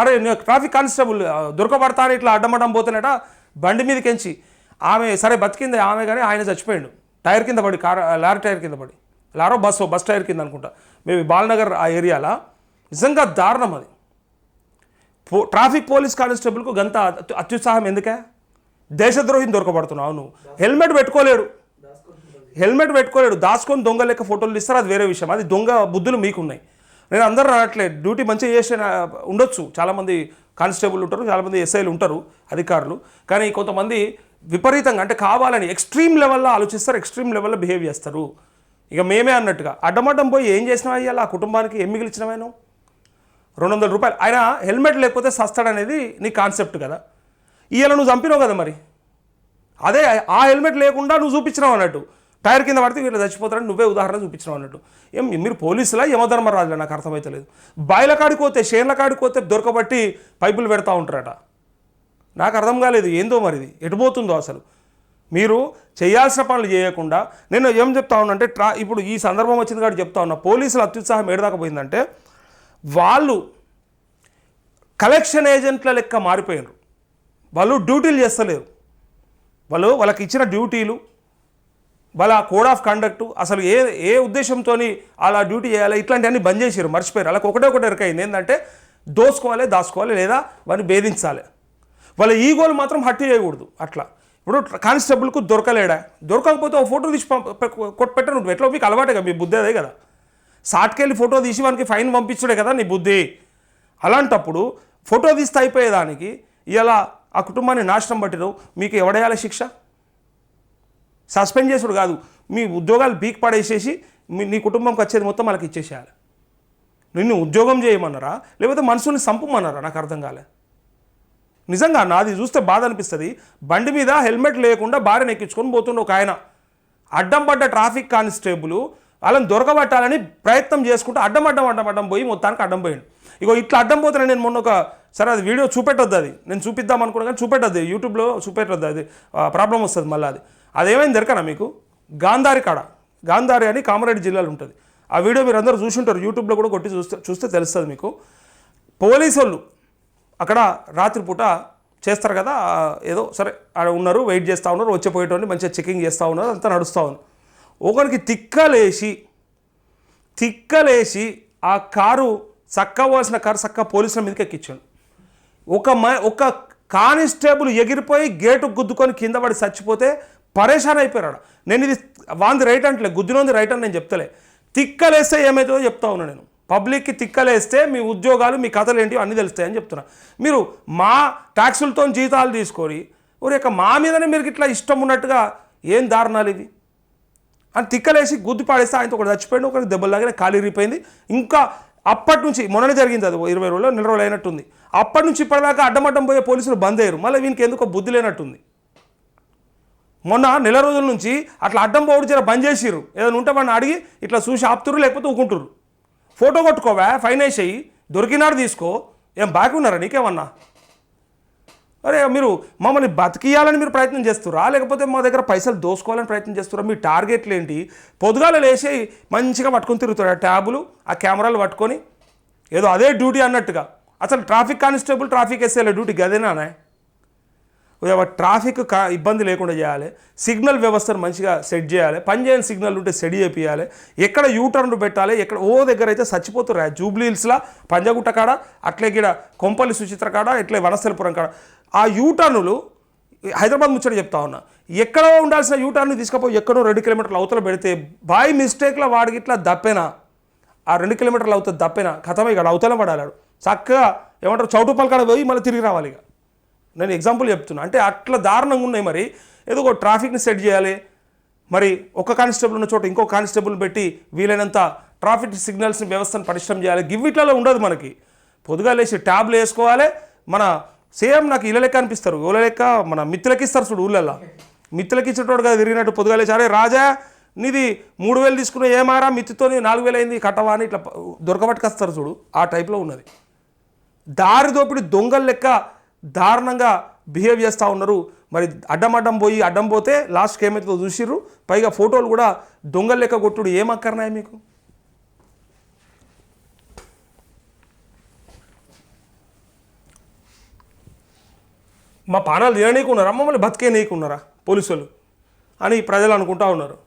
అరే నేను traffic constable దొరకబడతాను ఇట్లా అడ్డమడ్డం పోతున్నట బండి మీదకెంచి ఆమె సరే బతికింది ఆమె కానీ ఆయన చచ్చిపోయాడు. టైర్ కింద పడి కార్ లారీ టైర్ కింద పడి. లారో బస్సు బస్ టైర్ కింద అనుకుంటా. మేము బాలనగర్ ఆ ఏరియాలో? నిజంగా దారుణం అది. పో ట్రాఫిక్ పోలీస్ కానిస్టేబుల్కు గంత అత్యుత్సాహం ఎందుకే? దేశద్రోహిని దొరకబడుతున్నావు అవును. హెల్మెట్ పెట్టుకోలేడు. హెల్మెట్ పెట్టుకోలేడు. దాచుకొని దొంగ లెక్క ఫోటోలు ఇస్తారు అది వేరే విషయం. అది దొంగ బుద్ధులు మీకున్నాయి. నేను అందరూ రావట్లేదు. డ్యూటీ మంచిగా చేసే ఉండొచ్చు. చాలామంది కానిస్టేబుల్ ఉంటారు చాలామంది ఎస్ఐలు ఉంటారు అధికారులు. కానీ కొంతమంది విపరీతంగా అంటే కావాలని ఎక్స్ట్రీమ్ లెవెల్లో ఆలోచిస్తారు ఎక్స్ట్రీమ్ లెవెల్లో బిహేవ్ చేస్తారు. ఇక మేమే అన్నట్టుగా అడ్డమడ్డం పోయి ఏం చేసినావా ఇవాళ ఆ కుటుంబానికి ఏం మిగిలిచ్చినవా రెండు వందల రూపాయలు. ఆయన హెల్మెట్ లేకపోతే సస్తాడనేది నీ కాన్సెప్ట్ కదా. ఇవాళ నువ్వు చంపినావు కదా మరి? అదే ఆ హెల్మెట్ లేకుండా నువ్వు చూపించినావు అన్నట్టు. టైర్ కింద పడితే వీళ్ళు చచ్చిపోతారని నువ్వే ఉదాహరణ చూపించినావు అన్నట్టు. ఏం మీరు పోలీసులా యమధర్మరాజులా నాకు అర్థమవుతలేదు బాయిల కాడికి పోతే షేర్ల కాడికి పోతే దొరకబట్టి పైపులు పెడతా ఉంటారట. నాకు అర్థం కాలేదు ఏందో మరి ఇది? ఎటు పోతుందో అసలు? మీరు చేయాల్సిన పనులు చేయకుండా నేను ఏం చెప్తా ఉన్నంటే ట్రా ఇప్పుడు ఈ సందర్భం వచ్చింది కాబట్టి చెప్తా ఉన్నా పోలీసులు అత్యుత్సాహం ఏడదాకా పోయిందంటే వాళ్ళు కలెక్షన్ ఏజెంట్ల లెక్క మారిపోయినారు వాళ్ళు డ్యూటీలు చేస్తలేరు. వాళ్ళు వాళ్ళకి ఇచ్చిన డ్యూటీలు వాళ్ళ కోడ్ ఆఫ్ కండక్ట్ అసలు ఏ ఏ ఉద్దేశంతో అలా డ్యూటీ చేయాలి ఇట్లాంటివన్నీ బంద్ చేసారు మర్చిపోయారు వాళ్ళకి ఒకటే ఒకటి ఎరకైంది ఏంటంటే దోసుకోవాలి దాచుకోవాలి లేదా వాడిని భేదించాలి. వాళ్ళ ఈగోలు మాత్రం హట్టి చేయకూడదు. అట్లా. ఇప్పుడు కానిస్టేబుల్కు దొరకలేడా? దొరకకపోతే ఒక ఫోటో తీసి పంప- పె- నువ్వు ఎట్లా మీకు అలవాటే కదా మీ బుద్ధి అదే కదా. సాట్కెళ్ళి ఫోటో తీసి వానికి ఫైన్ పంపించడే కదా నీ బుద్ధి. అలాంటప్పుడు ఫోటో తీస్తే అయిపోయేదానికి ఇలా ఆ కుటుంబాన్ని నాశనం పట్టిరు మీకు ఎవడేయాలి శిక్ష? సస్పెండ్ చేసుడు కాదు. మీ ఉద్యోగాలు బీక్ పడేసేసి మీ నీ కుటుంబంకి వచ్చేది మొత్తం వాళ్ళకి ఇచ్చేసేయాలి. నిన్ను ఉద్యోగం చేయమన్నారా? లేకపోతే మనుషుల్ని సంపమన్నారా? నాకు అర్థం కాలే. నిజంగా నాది చూస్తే బాధ అనిపిస్తుంది. బండి మీద హెల్మెట్ లేకుండా భార్యను ఎక్కించుకొని పోతుండే ఒక ఆయన. అడ్డం పడ్డ ట్రాఫిక్ కానిస్టేబుల్ వాళ్ళని దొరకబట్టాలని ప్రయత్నం చేసుకుంటూ అడ్డం అడ్డం అడ్డం అడ్డం పోయి మొత్తానికి అడ్డం పోయిండు. ఇగో ఇట్లా అడ్డం పోతున్నా నేను మొన్న ఒక సరే అది వీడియో చూపెట్టద్దు అది. నేను చూపిద్దాం అనుకున్నా కానీ చూపెట్టద్దు. యూట్యూబ్లో చూపెట్టద్దు అది. ప్రాబ్లం వస్తుంది మళ్ళీ అది. అదేమైంది దొరకనా మీకు? గాంధారి కాడ. గాంధారి అని కామారెడ్డి జిల్లాలో ఉంటుంది. ఆ వీడియో మీరు అందరూ చూసుంటారు. యూట్యూబ్లో కూడా కొట్టి చూస్తే చూస్తే తెలుస్తుంది మీకు. పోలీసు వాళ్ళు అక్కడ రాత్రిపూట చేస్తారు కదా ఏదో సరే ఆడ ఉన్నారు వెయిట్ చేస్తూ ఉన్నారు వచ్చిపోయేటోని మంచిగా చెకింగ్ చేస్తూ ఉన్నారు అంతా నడుస్తూ ఉన్నారు. ఒకరికి తిక్కలేసి తిక్కలేసి ఆ కారు చక్కవలసిన కారు చక్క పోలీసుల మీదకి ఎక్కించాడు. ఒక మ ఒక కానిస్టేబుల్ ఎగిరిపోయి గేటు గుద్దుకొని కింద పడి చచ్చిపోతే పరేషాన్ అయిపోయాడు నేను ఇది వాంది రైట్ అంటలే గుద్దినోంది రైట్ అని నేను చెప్తలే. తిక్కలేస్తే ఏమవుతుందో చెప్తా ఉన్నా నేను. పబ్లిక్కి తిక్కలేస్తే మీ ఉద్యోగాలు మీ కథలు ఏంటి అన్నీ తెలుస్తాయని చెప్తున్నా. మీరు మా ట్యాక్సులతో జీతాలు తీసుకొని ఒక యొక్క మా మీదనే మీరు ఇట్లా ఇష్టం ఉన్నట్టుగా ఏం దారుణాలు ఇవి? అని తిక్కలేసి గుద్దు పాడేస్తే ఆయనతో ఒకటి చచ్చిపోయింది ఒకటి దెబ్బలాగానే ఖాళీ ఇరిగిపోయింది. ఇంకా అప్పటి నుంచి మొన్ననే జరిగింది అది ఇరవై రోజులు నెల రోజులు అయినట్టుంది. అప్పటి నుంచి ఇప్పటిదాకా అడ్డమడ్డం పోయే పోలీసులు బంద్ అయ్యారు. మళ్ళీ వీనికి ఎందుకో బుద్ధి లేనట్టుంది. మొన్న నెల రోజుల నుంచి అట్లా అడ్డం పోవడం జర బంద్ చేసిర్రు. ఏదైనా ఉంటే వాడిని అడిగి ఇట్లా చూసి ఆపుతురు లేకపోతే ఊకుంటురు ఫోటో కొట్టుకోవా? ఫైన్ వేసేయి దొరికినాడు తీసుకో. ఏం బాకీ ఉన్నారా నీకేమన్నా? అరే మీరు మమ్మల్ని బతికియాలని మీరు ప్రయత్నం చేస్తురా లేకపోతే మా దగ్గర పైసలు దోసుకోవాలని ప్రయత్నం చేస్తురా మీ టార్గెట్లు ఏంటి? పొద్దుగాల లేచి మంచిగా పట్టుకొని తిరుగుతారు ఆ ట్యాబులు ఆ కెమెరాలు పట్టుకొని ఏదో అదే డ్యూటీ అన్నట్టుగా. అసలు ట్రాఫిక్ కానిస్టేబుల్ ట్రాఫిక్ ఎస్ఏల డ్యూటీ గదేనానే? ట్రాఫిక్ కా ఇబ్బంది లేకుండా చేయాలి. సిగ్నల్ వ్యవస్థను మంచిగా సెట్ చేయాలి. పనిచేయని సిగ్నల్ ఉంటే సెట్ చేపియాలి. ఎక్కడ యూటర్న్ పెట్టాలి ఎక్కడ ఓ దగ్గర అయితే చచ్చిపోతున్నారు జూబ్లీ హిల్స్లా పంజగుట్ట కాడ అట్లే గిడ కొంపల్లి సుచిత్ర కాడ ఇట్లే వనస్థలపురం కాడ. ఆ యూటర్నులు హైదరాబాద్ ముచ్చట చెప్తా ఉన్నా. ఎక్కడో ఉండాల్సిన యూటర్న్ తీసుకుపోయి ఎక్కడో రెండు కిలోమీటర్లు అవతల పెడితే బాయ్ మిస్టేక్లో వాడికి ఇట్లా దప్పేనా? ఆ రెండు కిలోమీటర్లు అవుతుంది దప్పేనా? కథమే ఇక్కడ అవతల పడాలాడు చక్కగా ఏమంటారు చౌటుపల్ కాడ పోయి మళ్ళీ తిరిగి రావాలి ఇక. నేను ఎగ్జాంపుల్ చెప్తున్నా. అంటే అట్లా దారుణంగా ఉన్నాయి మరి. ఏదో ఒక ట్రాఫిక్ని సెట్ చేయాలి. మరి ఒక కానిస్టేబుల్ ఉన్న చోట ఇంకో కానిస్టేబుల్ పెట్టి వీలైనంత ట్రాఫిక్ సిగ్నల్స్ వ్యవస్థను పరిశ్రమ చేయాలి. గివ్విట్లలో ఉండదు మనకి. పొదుగా లేచి ట్యాబ్లు వేసుకోవాలి. మన సేమ్ నాకు ఇళ్ళ లెక్క అనిపిస్తారు. ఊళ్ళ లెక్క మన మిత్తులకి ఇస్తారు చూడు ఊళ్ళల్లో. మిత్తులకి ఇచ్చేటోడు కదా తిరిగినట్టు పొదుగా లేచి అరే రాజా నీది మూడు వేలు తీసుకున్న ఏమారా? మిత్తితోని నాలుగు వేలు అయింది కట్టవా? అని ఇట్లా దొరకబట్టుకొస్తారు చూడు. ఆ టైప్లో ఉన్నది. దారి దోపిడి దొంగల లెక్క దారుణంగా బిహేవ్ చేస్తూ ఉన్నారు. మరి అడ్డం అడ్డం పోయి అడ్డం పోతే లాస్ట్కి ఏమైతుందో చూసిర్రు. పైగా ఫోటోలు కూడా దొంగలు లెక్క కొట్టుడు. ఏమక్కర్నాయి మీకు? మా పానాలు తిననీకున్నారా? మమ్మల్ని బతికే నీకున్నారా పోలీసులు అని ప్రజలు అనుకుంటా ఉన్నారు.